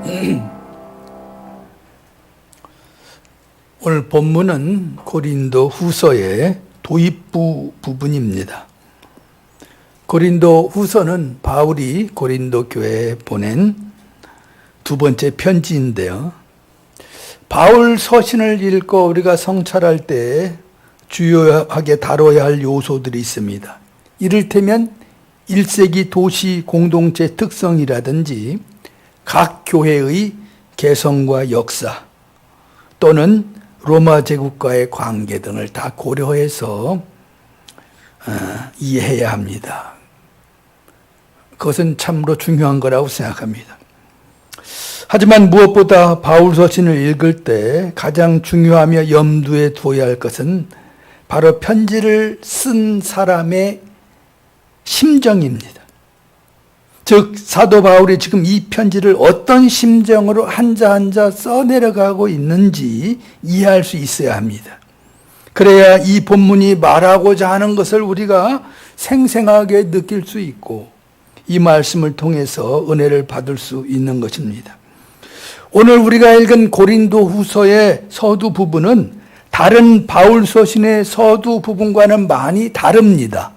오늘 본문은 고린도 후서의 도입부 부분입니다. 고린도 후서는 바울이 고린도 교회에 보낸 두 번째 편지인데요. 바울 서신을 읽고 우리가 성찰할 때 주요하게 다뤄야 할 요소들이 있습니다. 이를테면 1세기 도시 공동체 특성이라든지 각 교회의 개성과 역사 또는 로마 제국과의 관계 등을 다 고려해서 어, 이해해야 합니다. 그것은 참으로 중요한 거라고 생각합니다. 하지만 무엇보다 바울 서신을 읽을 때 가장 중요하며 염두에 두어야 할 것은 바로 편지를 쓴 사람의 심정입니다. 즉 사도 바울이 지금 이 편지를 어떤 심정으로 한자 한자 써내려가고 있는지 이해할 수 있어야 합니다. 그래야 이 본문이 말하고자 하는 것을 우리가 생생하게 느낄 수 있고 이 말씀을 통해서 은혜를 받을 수 있는 것입니다. 오늘 우리가 읽은 고린도 후서의 서두 부분은 다른 바울 서신의 서두 부분과는 많이 다릅니다.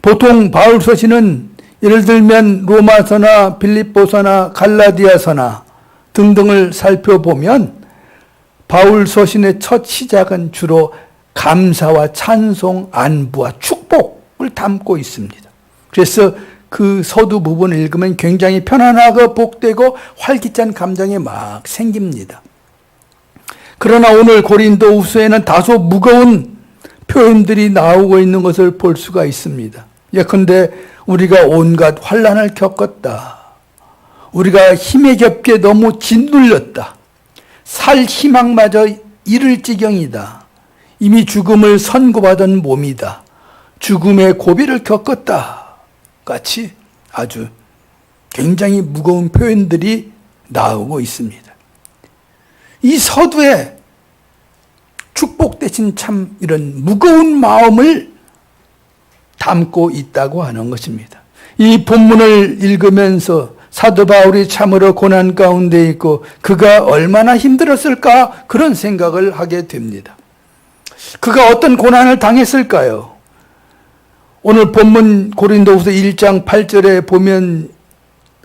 보통 바울 서신은 예를 들면 로마서나 빌립보서나 갈라디아서나 등등을 살펴보면 바울 서신의 첫 시작은 주로 감사와 찬송, 안부와 축복을 담고 있습니다. 그래서 그 서두 부분을 읽으면 굉장히 편안하고 복되고 활기찬 감정이 막 생깁니다. 그러나 오늘 고린도 후서에는 다소 무거운 표현들이 나오고 있는 것을 볼 수가 있습니다. 예컨대 우리가 온갖 환란을 겪었다. 우리가 힘에 겹게 너무 짓눌렸다. 살 희망마저 잃을 지경이다. 이미 죽음을 선고받은 몸이다. 죽음의 고비를 겪었다. 같이 아주 굉장히 무거운 표현들이 나오고 있습니다. 이 서두에 축복 대신 참 이런 무거운 마음을 담고 있다고 하는 것입니다. 이 본문을 읽으면서 사도 바울이 참으로 고난 가운데 있고 그가 얼마나 힘들었을까 그런 생각을 하게 됩니다. 그가 어떤 고난을 당했을까요? 오늘 본문 고린도후서 1장 8절에 보면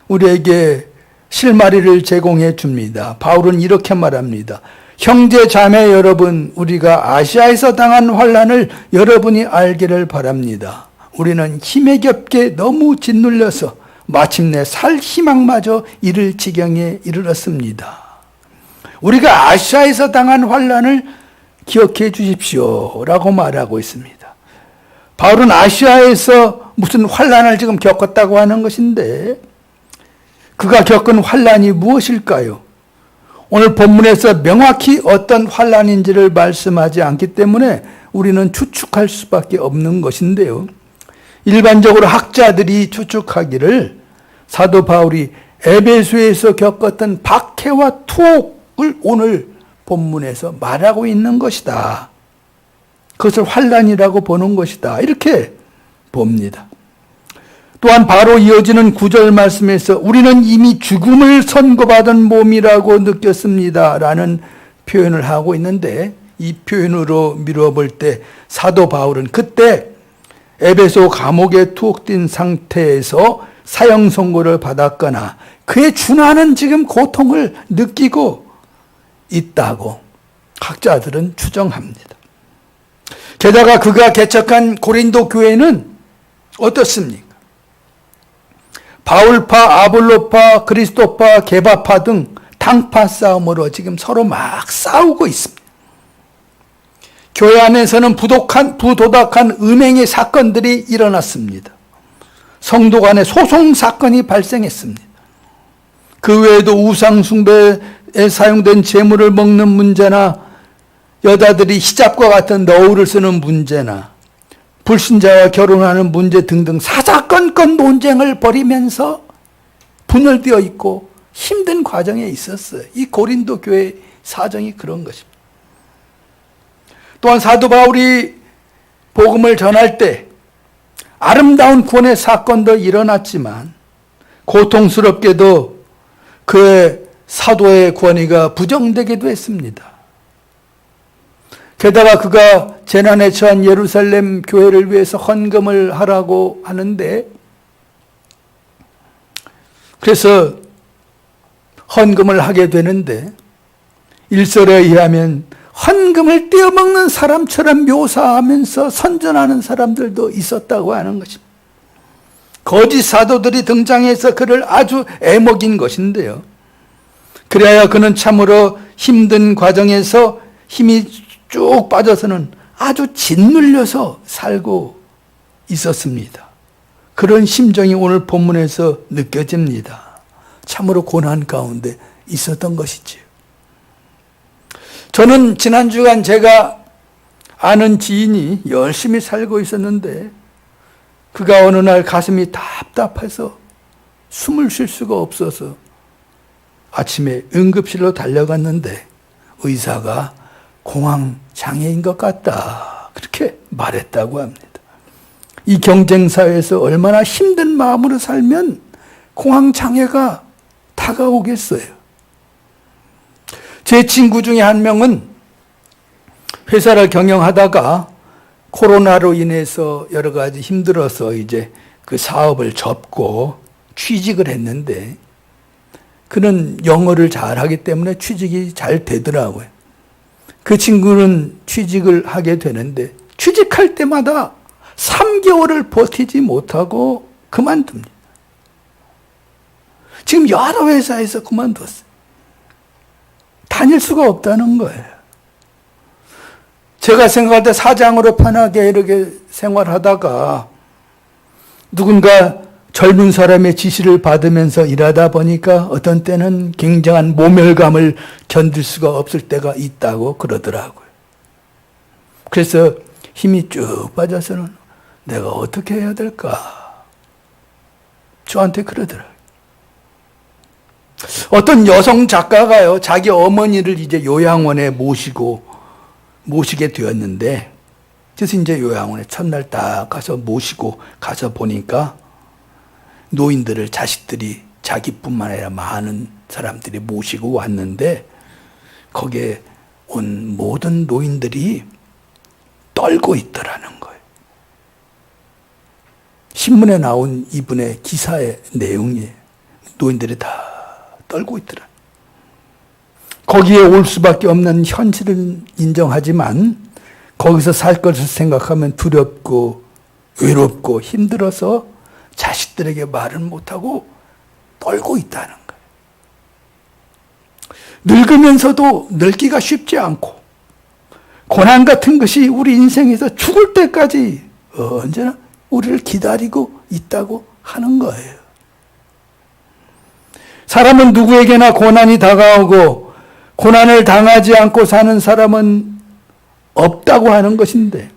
우리에게 실마리를 제공해 줍니다. 바울은 이렇게 말합니다. 형제 자매 여러분, 우리가 아시아에서 당한 환란을 여러분이 알기를 바랍니다. 우리는 힘에 겹게 너무 짓눌려서 마침내 살 희망마저 잃을 지경에 이르렀습니다. 우리가 아시아에서 당한 환란을 기억해 주십시오라고 말하고 있습니다. 바울은 아시아에서 무슨 환란을 지금 겪었다고 하는 것인데 그가 겪은 환란이 무엇일까요? 오늘 본문에서 명확히 어떤 환란인지를 말씀하지 않기 때문에 우리는 추측할 수밖에 없는 것인데요. 일반적으로 학자들이 추측하기를 사도 바울이 에베소에서 겪었던 박해와 투옥을 오늘 본문에서 말하고 있는 것이다. 그것을 환란이라고 보는 것이다. 이렇게 봅니다. 또한 바로 이어지는 구절 말씀에서 우리는 이미 죽음을 선고받은 몸이라고 느꼈습니다. 라는 표현을 하고 있는데 이 표현으로 미뤄볼 때 사도 바울은 그때 에베소 감옥에 투옥된 상태에서 사형 선고를 받았거나 그에 준하는 지금 고통을 느끼고 있다고 학자들은 추정합니다. 게다가 그가 개척한 고린도 교회는 어떻습니까? 바울파, 아볼로파, 그리스도파, 개바파 등 당파 싸움으로 지금 서로 막 싸우고 있습니다. 교회 안에서는 부독한, 부도덕한 음행의 사건들이 일어났습니다. 성도 간의 소송 사건이 발생했습니다. 그 외에도 우상숭배에 사용된 재물을 먹는 문제나 여자들이 히잡과 같은 너울을 쓰는 문제나 불신자와 결혼하는 문제 등등 사사건건 논쟁을 벌이면서 분열되어 있고 힘든 과정에 있었어요. 이 고린도 교회 사정이 그런 것입니다. 또한 사도 바울이 복음을 전할 때 아름다운 구원의 사건도 일어났지만 고통스럽게도 그의 사도의 권위가 부정되기도 했습니다. 게다가 그가 재난에 처한 예루살렘 교회를 위해서 헌금을 하라고 하는데 그래서 헌금을 하게 되는데 일설에 의하면 헌금을 떼어먹는 사람처럼 묘사하면서 선전하는 사람들도 있었다고 하는 것입니다. 거짓 사도들이 등장해서 그를 아주 애먹인 것인데요. 그래야 그는 참으로 힘든 과정에서 힘이 쭉 빠져서는 아주 짓눌려서 살고 있었습니다. 그런 심정이 오늘 본문에서 느껴집니다. 참으로 고난 가운데 있었던 것이지요. 저는 지난 주간 제가 아는 지인이 열심히 살고 있었는데 그가 어느 날 가슴이 답답해서 숨을 쉴 수가 없어서 아침에 응급실로 달려갔는데 의사가 공황 장애인 것 같다. 그렇게 말했다고 합니다. 이 경쟁 사회에서 얼마나 힘든 마음으로 살면 공황 장애가 다가오겠어요. 제 친구 중에 한 명은 회사를 경영하다가 코로나로 인해서 여러 가지 힘들어서 이제 그 사업을 접고 취직을 했는데 그는 영어를 잘하기 때문에 취직이 잘 되더라고요. 그 친구는 취직을 하게 되는데 취직할 때마다 3개월을 버티지 못하고 그만둡니다. 지금 여러 회사에서 그만뒀어요. 다닐 수가 없다는 거예요. 제가 생각할 때 사장으로 편하게 이렇게 생활하다가 누군가 젊은 사람의 지시를 받으면서 일하다 보니까 어떤 때는 굉장한 모멸감을 견딜 수가 없을 때가 있다고 그러더라고요. 그래서 힘이 쭉 빠져서는 내가 어떻게 해야 될까? 저한테 그러더라고요. 어떤 여성 작가가요, 자기 어머니를 이제 요양원에 모시고, 모시게 되었는데, 그래서 이제 요양원에 첫날 딱 가서 모시고 가서 보니까 노인들을 자식들이 자기뿐만 아니라 많은 사람들이 모시고 왔는데, 거기에 온 모든 노인들이 떨고 있더라는 거예요. 신문에 나온 이분의 기사의 내용이에요. 노인들이 다 떨고 있더라. 거기에 올 수밖에 없는 현실은 인정하지만 거기서 살 것을 생각하면 두렵고 외롭고 힘들어서 자식들에게 말을 못하고 떨고 있다는. 늙으면서도 늙기가 쉽지 않고 고난 같은 것이 우리 인생에서 죽을 때까지 언제나 우리를 기다리고 있다고 하는 거예요. 사람은 누구에게나 고난이 다가오고 고난을 당하지 않고 사는 사람은 없다고 하는 것인데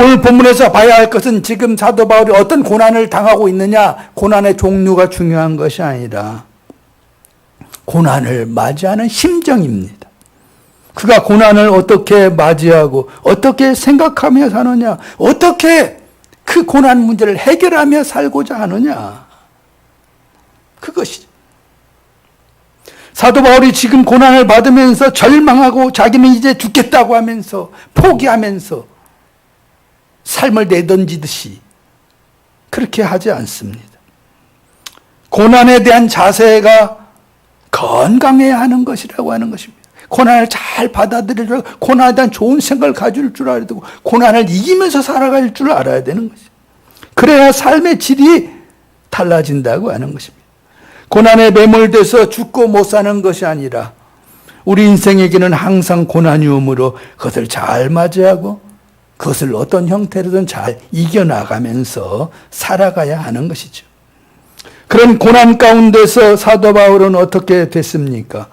오늘 본문에서 봐야 할 것은 지금 사도 바울이 어떤 고난을 당하고 있느냐? 고난의 종류가 중요한 것이 아니라 고난을 맞이하는 심정입니다. 그가 고난을 어떻게 맞이하고 어떻게 생각하며 사느냐? 어떻게 그 고난 문제를 해결하며 살고자 하느냐? 그것이 사도 바울이 지금 고난을 받으면서 절망하고 자기는 이제 죽겠다고 하면서 포기하면서 삶을 내던지듯이 그렇게 하지 않습니다. 고난에 대한 자세가 건강해야 하는 것이라고 하는 것입니다. 고난을 잘 받아들이려 고난에 대한 좋은 생각을 가질 줄 알아야 되고 고난을 이기면서 살아갈 줄 알아야 되는 것이죠. 그래야 삶의 질이 달라진다고 하는 것입니다. 고난에 매몰돼서 죽고 못 사는 것이 아니라 우리 인생에게는 항상 고난이 오므로 그것을 잘 맞이하고 그것을 어떤 형태로든 잘 이겨나가면서 살아가야 하는 것이죠. 그런 고난 가운데서 사도 바울은 어떻게 됐습니까?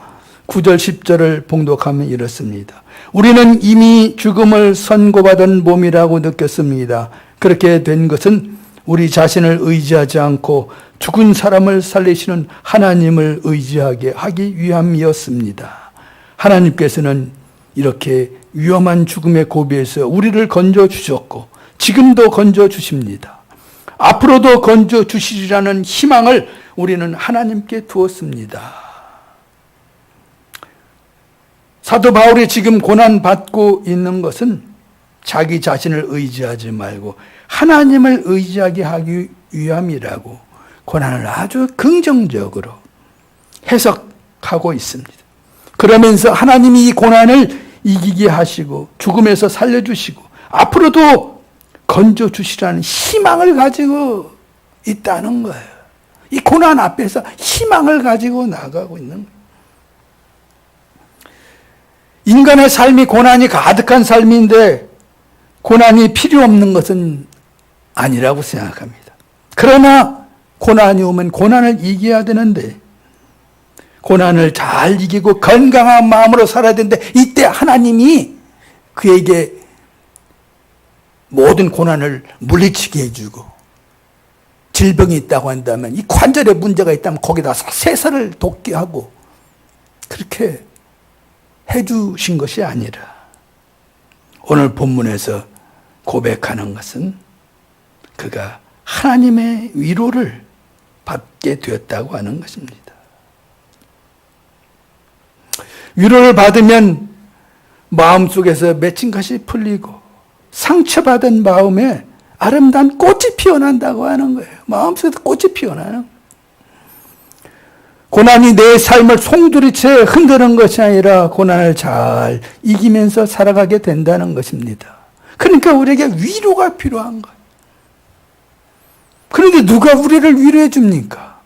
9절 10절을 봉독하면 이렇습니다. 우리는 이미 죽음을 선고받은 몸이라고 느꼈습니다. 그렇게 된 것은 우리 자신을 의지하지 않고 죽은 사람을 살리시는 하나님을 의지하게 하기 위함이었습니다. 하나님께서는 이렇게 위험한 죽음의 고비에서 우리를 건져 주셨고 지금도 건져 주십니다. 앞으로도 건져 주시리라는 희망을 우리는 하나님께 두었습니다. 사도 바울이 지금 고난 받고 있는 것은 자기 자신을 의지하지 말고 하나님을 의지하게 하기 위함이라고 고난을 아주 긍정적으로 해석하고 있습니다. 그러면서 하나님이 이 고난을 이기게 하시고 죽음에서 살려주시고 앞으로도 건져주시라는 희망을 가지고 있다는 거예요. 이 고난 앞에서 희망을 가지고 나가고 있는. 인간의 삶이 고난이 가득한 삶인데 고난이 필요 없는 것은 아니라고 생각합니다. 그러나 고난이 오면 고난을 이겨야 되는데 고난을 잘 이기고 건강한 마음으로 살아야 되는데 이때 하나님이 그에게 모든 고난을 물리치게 해주고 질병이 있다고 한다면 이 관절에 문제가 있다면 거기다 세살을 돋게 하고 그렇게 해주신 것이 아니라 오늘 본문에서 고백하는 것은 그가 하나님의 위로를 받게 되었다고 하는 것입니다. 위로를 받으면 마음속에서 맺힌 것이 풀리고 상처받은 마음에 아름다운 꽃이 피어난다고 하는 거예요. 마음속에서 꽃이 피어나는 거예요. 고난이 내 삶을 송두리째 흔드는 것이 아니라 고난을 잘 이기면서 살아가게 된다는 것입니다. 그러니까 우리에게 위로가 필요한 거예요. 그런데 누가 우리를 위로해 줍니까?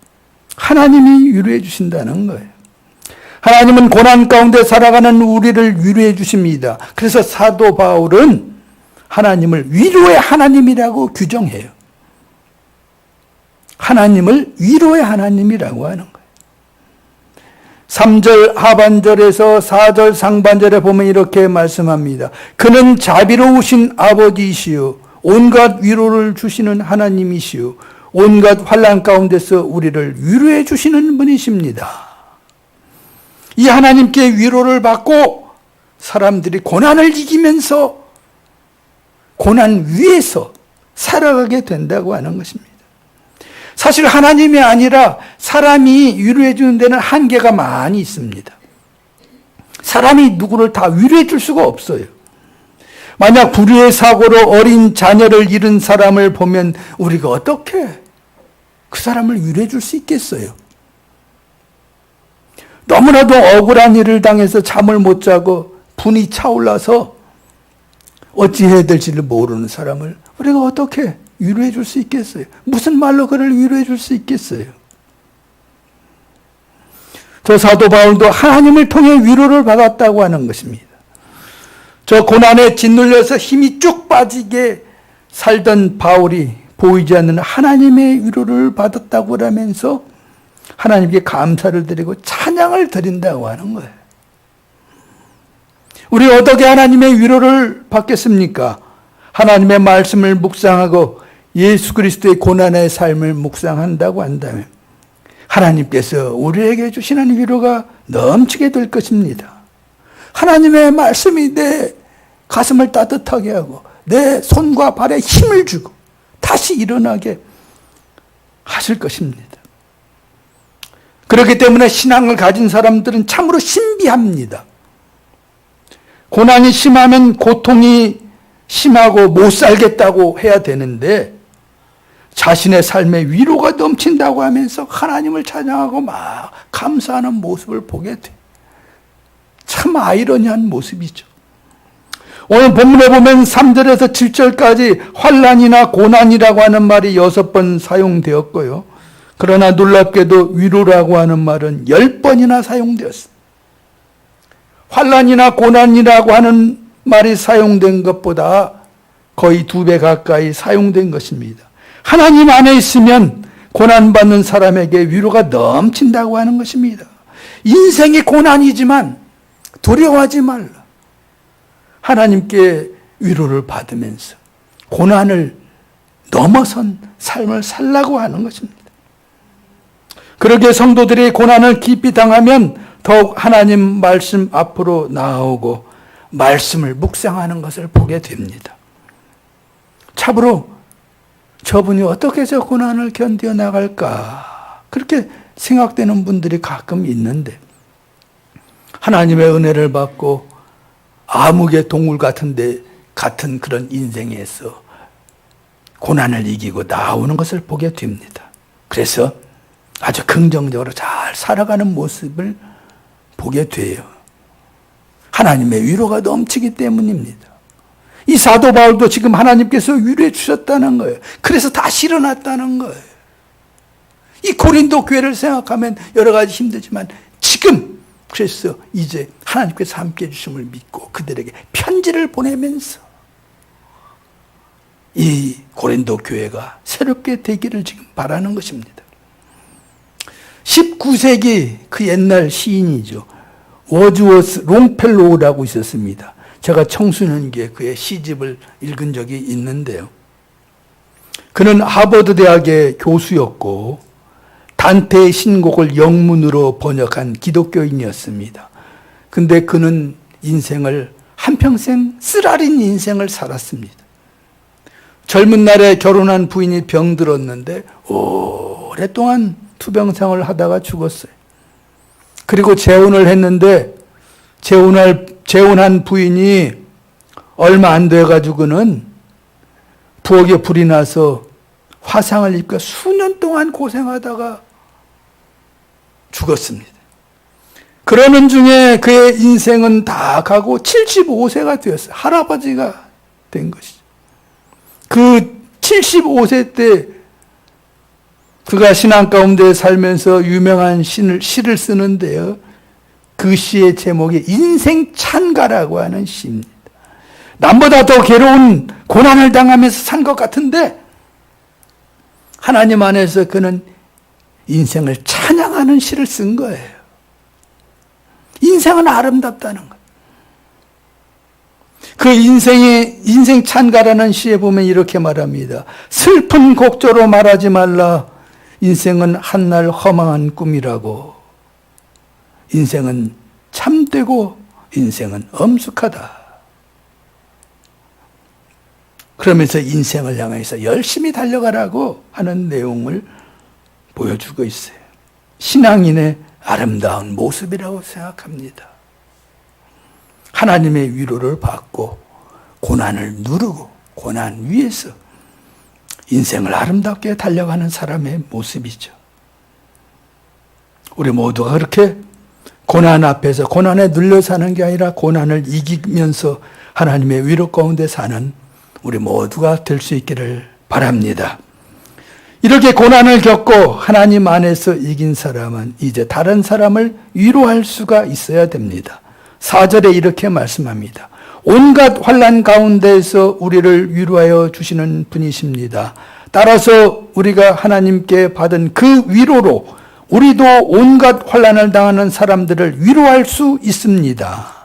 하나님이 위로해 주신다는 거예요. 하나님은 고난 가운데 살아가는 우리를 위로해 주십니다. 그래서 사도 바울은 하나님을 위로의 하나님이라고 규정해요. 하나님을 위로의 하나님이라고 하는 거예요. 3절 하반절에서 4절 상반절에 보면 이렇게 말씀합니다. 그는 자비로우신 아버지이시요 온갖 위로를 주시는 하나님이시요 온갖 환란 가운데서 우리를 위로해 주시는 분이십니다. 이 하나님께 위로를 받고 사람들이 고난을 이기면서 고난 위에서 살아가게 된다고 하는 것입니다. 사실 하나님이 아니라 사람이 위로해 주는 데는 한계가 많이 있습니다. 사람이 누구를 다 위로해 줄 수가 없어요. 만약 불의의 사고로 어린 자녀를 잃은 사람을 보면 우리가 어떻게 그 사람을 위로해 줄 수 있겠어요? 너무나도 억울한 일을 당해서 잠을 못 자고 분이 차올라서 어찌해야 될지를 모르는 사람을 우리가 어떻게 위로해 줄 수 있겠어요? 무슨 말로 그를 위로해 줄 수 있겠어요? 저 사도 바울도 하나님을 통해 위로를 받았다고 하는 것입니다. 저 고난에 짓눌려서 힘이 쭉 빠지게 살던 바울이 보이지 않는 하나님의 위로를 받았다고 하면서 하나님께 감사를 드리고 찬양을 드린다고 하는 거예요. 우리 어떻게 하나님의 위로를 받겠습니까? 하나님의 말씀을 묵상하고 예수 그리스도의 고난의 삶을 묵상한다고 한다면 하나님께서 우리에게 주시는 위로가 넘치게 될 것입니다. 하나님의 말씀이 내 가슴을 따뜻하게 하고 내 손과 발에 힘을 주고 다시 일어나게 하실 것입니다. 그렇기 때문에 신앙을 가진 사람들은 참으로 신비합니다. 고난이 심하면 고통이 심하고 못 살겠다고 해야 되는데 자신의 삶에 위로가 넘친다고 하면서 하나님을 찬양하고 막 감사하는 모습을 보게 돼. 참 아이러니한 모습이죠. 오늘 본문에 보면 3절에서 7절까지 환란이나 고난이라고 하는 말이 여섯 번 사용되었고요. 그러나 놀랍게도 위로라고 하는 말은 열 번이나 사용되었습니다. 환란이나 고난이라고 하는 말이 사용된 것보다 거의 두 배 가까이 사용된 것입니다. 하나님 안에 있으면 고난받는 사람에게 위로가 넘친다고 하는 것입니다. 인생이 고난이지만 두려워하지 말라. 하나님께 위로를 받으면서 고난을 넘어선 삶을 살라고 하는 것입니다. 그러게 성도들이 고난을 깊이 당하면 더욱 하나님 말씀 앞으로 나오고 말씀을 묵상하는 것을 보게 됩니다. 참으로 저분이 어떻게 저 고난을 견뎌 나갈까 그렇게 생각되는 분들이 가끔 있는데 하나님의 은혜를 받고 암흑의 동물 같은데 같은 그런 인생에서 고난을 이기고 나오는 것을 보게 됩니다. 그래서 아주 긍정적으로 잘 살아가는 모습을 보게 돼요. 하나님의 위로가 넘치기 때문입니다. 이 사도 바울도 지금 하나님께서 위로해 주셨다는 거예요. 그래서 다시 일어났다는 거예요. 이 고린도 교회를 생각하면 여러 가지 힘들지만 지금 그래서 이제 하나님께서 함께 해주심을 믿고 그들에게 편지를 보내면서 이 고린도 교회가 새롭게 되기를 지금 바라는 것입니다. 19세기 그 옛날 시인이죠. 워즈워스 롱펠로우라고 있었습니다. 제가 청소년기에 그의 시집을 읽은 적이 있는데요. 그는 하버드 대학의 교수였고 단테의 신곡을 영문으로 번역한 기독교인이었습니다. 근데 그는 인생을 한평생 쓰라린 인생을 살았습니다. 젊은 날에 결혼한 부인이 병들었는데 오랫동안 투병생활을 하다가 죽었어요. 그리고 재혼을 했는데 재혼할 재혼한 부인이 얼마 안 돼 가지고는 부엌에 불이 나서 화상을 입고 수년 동안 고생하다가 죽었습니다. 그러는 중에 그의 인생은 다 가고 75세가 되었어요. 할아버지가 된 것이죠. 그 75세 때 그가 신앙 가운데 살면서 유명한 신을, 시를 쓰는데요. 그 시의 제목이 인생 찬가라고 하는 시입니다. 남보다 더 괴로운 고난을 당하면서 산 것 같은데 하나님 안에서 그는 인생을 찬양하는 시를 쓴 거예요. 인생은 아름답다는 것. 그 인생의 인생 찬가라는 시에 보면 이렇게 말합니다. 슬픈 곡조로 말하지 말라. 인생은 한날 허망한 꿈이라고. 인생은 참되고 인생은 엄숙하다. 그러면서 인생을 향해서 열심히 달려가라고 하는 내용을 보여주고 있어요. 신앙인의 아름다운 모습이라고 생각합니다. 하나님의 위로를 받고 고난을 누르고 고난 위에서 인생을 아름답게 달려가는 사람의 모습이죠. 우리 모두가 그렇게 고난 앞에서 고난에 눌려 사는 게 아니라 고난을 이기면서 하나님의 위로 가운데 사는 우리 모두가 될 수 있기를 바랍니다. 이렇게 고난을 겪고 하나님 안에서 이긴 사람은 이제 다른 사람을 위로할 수가 있어야 됩니다. 4절에 이렇게 말씀합니다. 온갖 환란 가운데에서 우리를 위로하여 주시는 분이십니다. 따라서 우리가 하나님께 받은 그 위로로 우리도 온갖 환란을 당하는 사람들을 위로할 수 있습니다.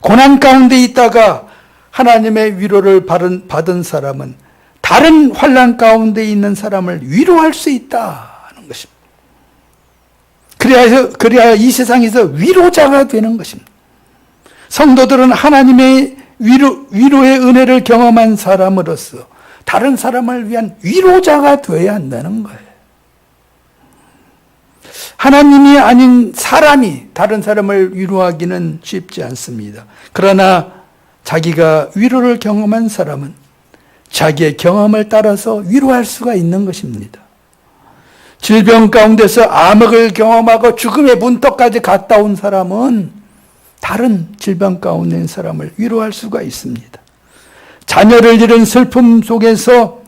고난 가운데 있다가 하나님의 위로를 받은, 사람은 다른 환란 가운데 있는 사람을 위로할 수 있다는 것입니다. 그래야 이 세상에서 위로자가 되는 것입니다. 성도들은 하나님의 위로, 위로의 은혜를 경험한 사람으로서 다른 사람을 위한 위로자가 되어야 한다는 거예요. 하나님이 아닌 사람이 다른 사람을 위로하기는 쉽지 않습니다. 그러나 자기가 위로를 경험한 사람은 자기의 경험을 따라서 위로할 수가 있는 것입니다. 질병 가운데서 암흑을 경험하고 죽음의 문턱까지 갔다 온 사람은 다른 질병 가운데 사람을 위로할 수가 있습니다. 자녀를 잃은 슬픔 속에서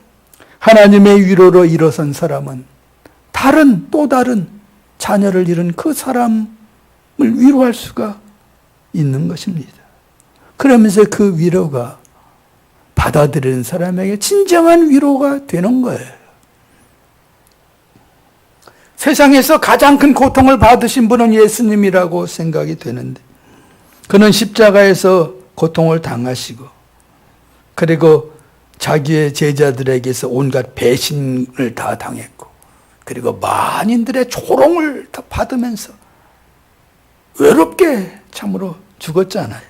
하나님의 위로로 일어선 사람은 다른 또 다른 자녀를 잃은 그 사람을 위로할 수가 있는 것입니다. 그러면서 그 위로가 받아들이는 사람에게 진정한 위로가 되는 거예요. 세상에서 가장 큰 고통을 받으신 분은 예수님이라고 생각이 되는데, 그는 십자가에서 고통을 당하시고, 그리고 자기의 제자들에게서 온갖 배신을 다 당했고, 그리고 만인들의 조롱을 다 받으면서 외롭게 참으로 죽었잖아요.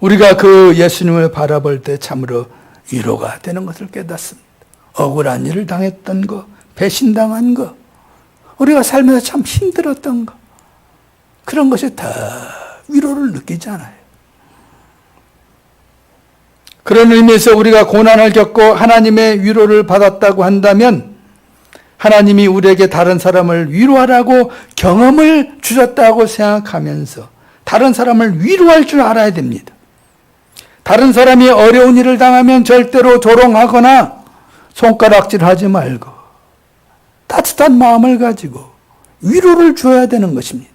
우리가 그 예수님을 바라볼 때 참으로 위로가 되는 것을 깨닫습니다. 억울한 일을 당했던 거, 배신당한 거, 우리가 살면서 참 힘들었던 거, 그런 것이 다 위로를 느끼잖아요. 그런 의미에서 우리가 고난을 겪고 하나님의 위로를 받았다고 한다면 하나님이 우리에게 다른 사람을 위로하라고 경험을 주셨다고 생각하면서 다른 사람을 위로할 줄 알아야 됩니다. 다른 사람이 어려운 일을 당하면 절대로 조롱하거나 손가락질 하지 말고 따뜻한 마음을 가지고 위로를 줘야 되는 것입니다.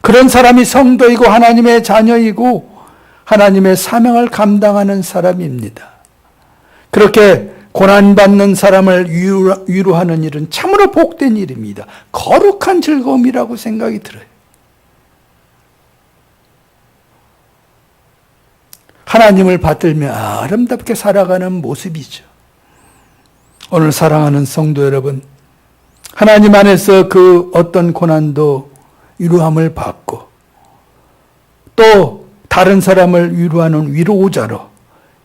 그런 사람이 성도이고 하나님의 자녀이고 하나님의 사명을 감당하는 사람입니다. 그렇게 고난받는 사람을 위로, 위로하는 일은 참으로 복된 일입니다. 거룩한 즐거움이라고 생각이 들어요. 하나님을 받들며 아름답게 살아가는 모습이죠. 오늘 사랑하는 성도 여러분, 하나님 안에서 그 어떤 고난도 위로함을 받고 또 다른 사람을 위로하는 위로자로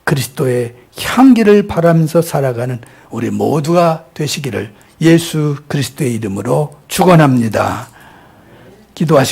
그리스도의 향기를 바라면서 살아가는 우리 모두가 되시기를 예수 그리스도의 이름으로 축원합니다. 기도하시겠습니다.